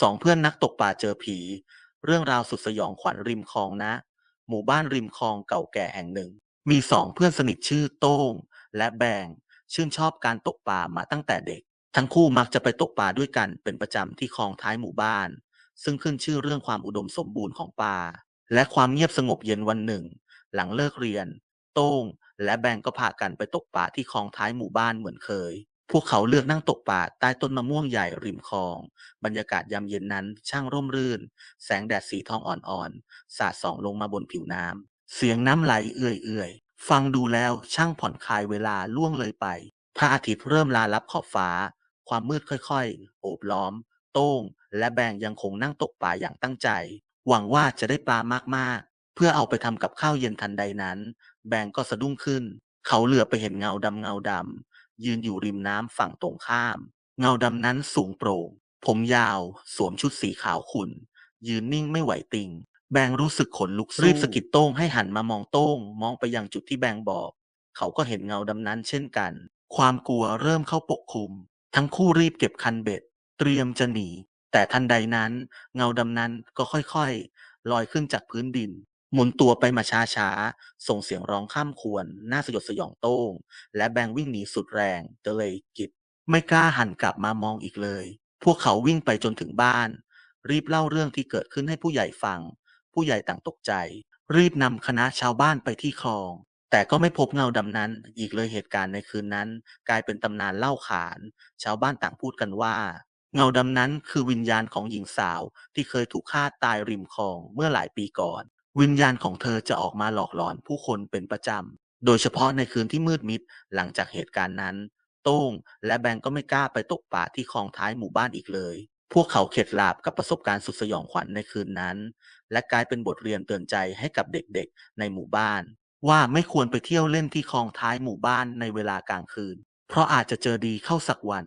สองเพื่อนนักตกปลาเจอผี เรื่องราวสุดสยองขวัญริมคลองนะ หมู่บ้านริมคลองเก่าแก่แห่งหนึ่ง มีสองเพื่อนสนิทชื่อโต้ง และแบง ชื่นชอบการตกปลามาตั้งแต่เด็ก ทั้งคู่มักจะไปตกปลาด้วยกันเป็นประจำที่คลองท้ายหมู่บ้าน ซึ่งขึ้นชื่อเรื่องความอุดมสมบูรณ์ของปลา และความเงียบสงบเย็นวันหนึ่ง หลังเลิกเรียน โต้ง และแบงก็พากันไปตกปลาที่คลองท้ายหมู่บ้านเหมือนเคย พวกเขาเลือกนั่งตกปลาใต้ต้นมะม่วงใหญ่ริมคลอง บรรยากาศยามเย็นนั้นช่างร่มรื่น แสงแดดสีทองอ่อนๆ สาดส่องลงมาบนผิวน้ำ เสียงน้ำไหลเอื่อยๆ ฟังดูแล้วช่างผ่อนคลายเวลาล่วงเลยไป พระอาทิตย์เริ่มลาลับขอบฟ้า ความมืดค่อยๆ โอบล้อม โต้ง และแบงยังคงนั่งตกปลาอย่างตั้งใจ หวังว่าจะได้ปลามากๆ เพื่อเอาไปทำกับข้าวเย็นทันใดนั้น แบงก็สะดุ้งขึ้น เขาเหลือไปเห็นเงาดำเงาดำ ยืนอยู่ริมน้ำฝั่งตรงข้าม เงาดำนั้นสูงโปร่ง ผมยาว สวมชุดสีขาวขุ่น ยืนนิ่งไม่ไหวติง แบงรู้สึกขนลุกสู้รีบสะกิดโต้งให้หันมามองโต้ง มองไปยังจุดที่แบงบอก เขาก็เห็นเงาดำนั้นเช่นกัน ความกลัวเริ่มเข้าปกคลุม ทั้งคู่รีบเก็บคันเบ็ด เตรียมจะหนี แต่ทันใดนั้น เงาดำนั้นก็ค่อยๆลอยขึ้นจากพื้นดิน หมุนตัวไปมาช้าๆ ส่งเสียงร้องข้ามควรน่าสยดสยองโต้ง และแบงวิ่งหนีสุดแรงเตเลยกิจไม่กล้าหันกลับมามองอีกเลย พวกเขาวิ่งไปจนถึงบ้าน รีบเล่าเรื่องที่เกิดขึ้นให้ผู้ใหญ่ฟัง ผู้ใหญ่ต่างตกใจ รีบนำคณะชาวบ้านไปที่คลอง แต่ก็ไม่พบเงาดำนั้น อีกเลยเหตุการณ์ในคืนนั้น กลายเป็นตำนานเล่าขาน ชาวบ้านต่างพูดกันว่า เงาดำนั้นคือวิญญาณของหญิงสาวที่เคยถูกฆ่าตายริมคลองเมื่อหลายปีก่อน วิญญาณของเธอจะออกมาหลอกหลอนผู้คนเป็นประจำ โดยเฉพาะในคืนที่มืดมิดหลังจากเหตุการณ์นั้น โต้งและแบงก็ไม่กล้าไปตกปลาที่คลองท้ายหมู่บ้านอีกเลย พวกเขาเข็ดหลาบกับประสบการณ์สุดสยองขวัญในคืนนั้น และกลายเป็นบทเรียนเตือนใจให้กับเด็กๆ ในหมู่บ้าน ว่าไม่ควรไปเที่ยวเล่นที่คลองท้ายหมู่บ้านในเวลากลางคืน เพราะอาจจะเจอดีเข้าสักวัน